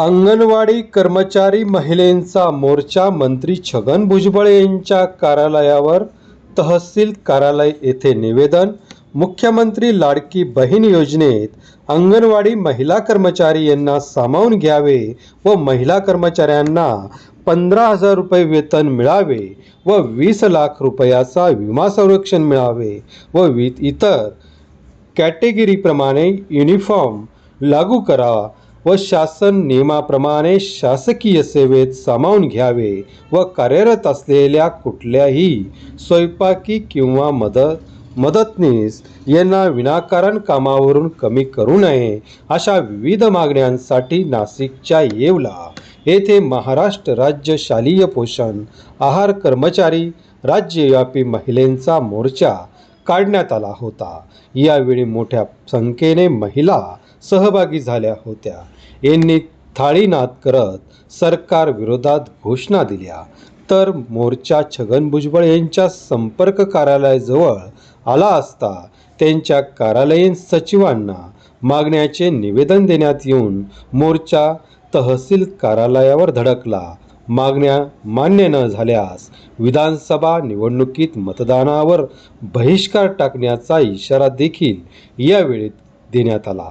अंगणवाडी कर्मचारी महिलेंचा मोर्चा मंत्री छगन भुजबळ यांच्या कार्यालयावर तहसील कार्यालय येथे निवेदन मुख्यमंत्री लाडकी बहीण योजनेत अंगणवाडी महिला कर्मचारी यांना सामावून घ्यावे व महिला कर्मचाऱ्यांना पंधरा हजार रुपये वेतन मिळावे व वीस लाख रुपयाचा विमा संरक्षण मिळावे व वि इतर कॅटेगरीप्रमाणे युनिफॉर्म लागू करावा व शासन नियमाप्रमाणे शासकीय सेवेत सामावून घ्यावे व कार्यरत असलेल्या कुठल्याही स्वयंपाकी किंवा मदत मदतनीस यांना विनाकारण कामावरून कमी करू नये अशा विविध मागण्यांसाठी नाशिकच्या येवला येथे महाराष्ट्र राज्य शालेय पोषण आहार कर्मचारी राज्यव्यापी महिलेंचा मोर्चा काढण्यात आला होता. यावेळी मोठ्या संख्येने महिला सहभागी झाल्या होत्या. यांनी थाळीनाद करत सरकार विरोधात घोषणा दिल्या. तर मोर्चा छगन भुजबळ यांच्या संपर्क कार्यालयाजवळ आला असता त्यांच्या कार्यालयीन सचिवांना मागण्याचे निवेदन देण्यात येऊन मोर्चा तहसील कार्यालयावर धडकला. मागण्या मान्य न झाल्यास विधानसभा निवडणुकीत मतदानावर बहिष्कार टाकण्याचा इशारा देखील यावेळी देण्यात आला.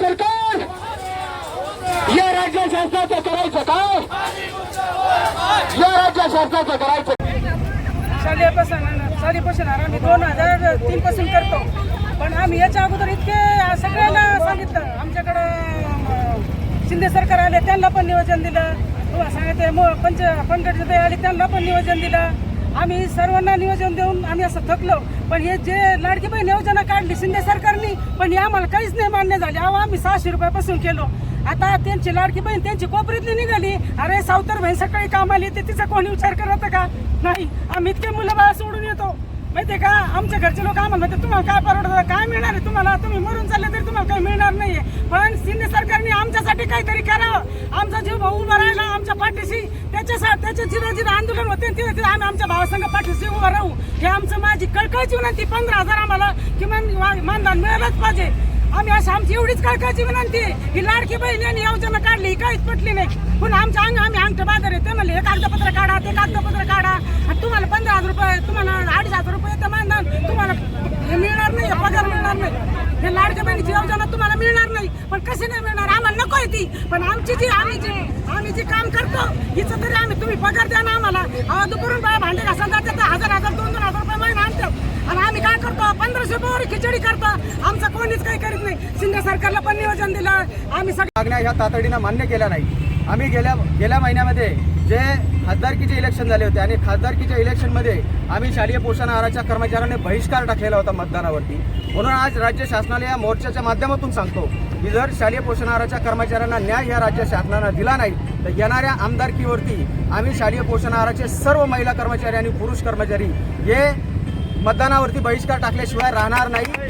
सरकार या राज्य शासनाचं करायचं काय? या राज्य शासनाचं करायचं शालेयपासून शालेयपासून आम्ही दोन हजार तीन पासून करतो. पण आम्ही याच्या अगोदर इतके सगळ्यांना सांगितलं. आमच्याकडं अं, शिंदे सरकार आले त्यांना पण निवेदन दिलं. तुम्हाला सांगितलं मग पंच पंकज आले त्यांना पण नियोजन दिलं. आम्ही सर्वांना नियोजन देऊन आम्ही असं थकलो. पण हे जे लाडकी बहीण योजना काढली शिंदे सरकारनी पण हे आम्हाला काहीच नाही मान्य झाले. अहो आम्ही सहाशे रुपयापासून केलो. आता त्यांची लाडकी बहीण त्यांची कोपरीतली निघाली. अरे सावतर बहीण सकाळी कामाला येते तिचा कोणी विचार करत का? नाही. आम्ही इतके मुलं बाळा सोडून येतो. माहितीये का? आमच्या घरचे लोक आम्हाला म्हणतात तुम्हाला काय परवडत? काय मिळणार आहे तुम्हाला? तुम्ही मरून चालले तरी तुम्हाला काही मिळणार नाहीये. पण शिंदे सरकारने आमच्यासाठी काहीतरी करावं. आमचा जीव भाऊ उभा राहिला आमच्या पाठीशी. त्याच्यासाठी त्याचे जिथं जिथं आंदोलन होते तिथे तिथे आम्ही आमच्या भावासंघ पाठीशी उभा राहू. हे आमचं माझी कळकळची विनंती. पंधरा हजार आम्हाला किमान मानधन मिळालंच पाहिजे. आम्ही असं आमची एवढीच कळकळची विनंती. ही लाडकी बहीण यांनी योजना काढली ही काहीच पटली नाही. पण आमच्या अंग आम्ही अंगठ बाजार येते म्हणले हे कागदपत्र काढा ते कागदपत्र काढा. आणि तुम्हाला पंधरा हजार रुपये तुम्हाला अडीच हजार रुपये तर मानधन. तुम्हाला हे मिळणार नाही हे पगार मिळणार नाही. हे लाडक्या बहिणीची योजना तुम्हाला मिळणार नाही. पण कशी नाही मिळणार? आम्हाला नको आहे ती. पण आमची जी आम्ही जी आम्ही जे काम करतो हिचं तरी आम्ही तुम्ही पगार द्या ना आम्हाला. अहो, दुपारून बाया भांडे घासायला जातात हजार हजार दोन दोन हजार रुपये महिना आणतात. आणि आम्ही काय करतो? पंधराशे रुपयावर खिचडी करतो. आमचं कोणीच काही करीत नाही. शिंदे सरकारला पण नियोजन दिलं. आम्ही सगळ्या मागण्या ह्या तातडीनं मान्य केल्या नाही. आम्ही गेल्या गेल्या महिन्यामध्ये जे खासदारकीचे इलेक्शन झाले होते आणि खासदारकीच्या इलेक्शनमध्ये आम्ही शालेय पोषण आहाराच्या कर्मचाऱ्यांनी बहिष्कार टाकलेला होता मतदानावरती. म्हणून आज राज्य शासनाला या मोर्चाच्या माध्यमातून सांगतो की जर शालेय पोषण आहाराच्या कर्मचाऱ्यांना न्याय या राज्य शासनानं दिला नाही तर येणाऱ्या आमदारकीवरती आम्ही शालेय पोषण आहाराचे सर्व महिला कर्मचारी आणि पुरुष कर्मचारी हे मतदानावरती बहिष्कार टाकल्याशिवाय राहणार नाही.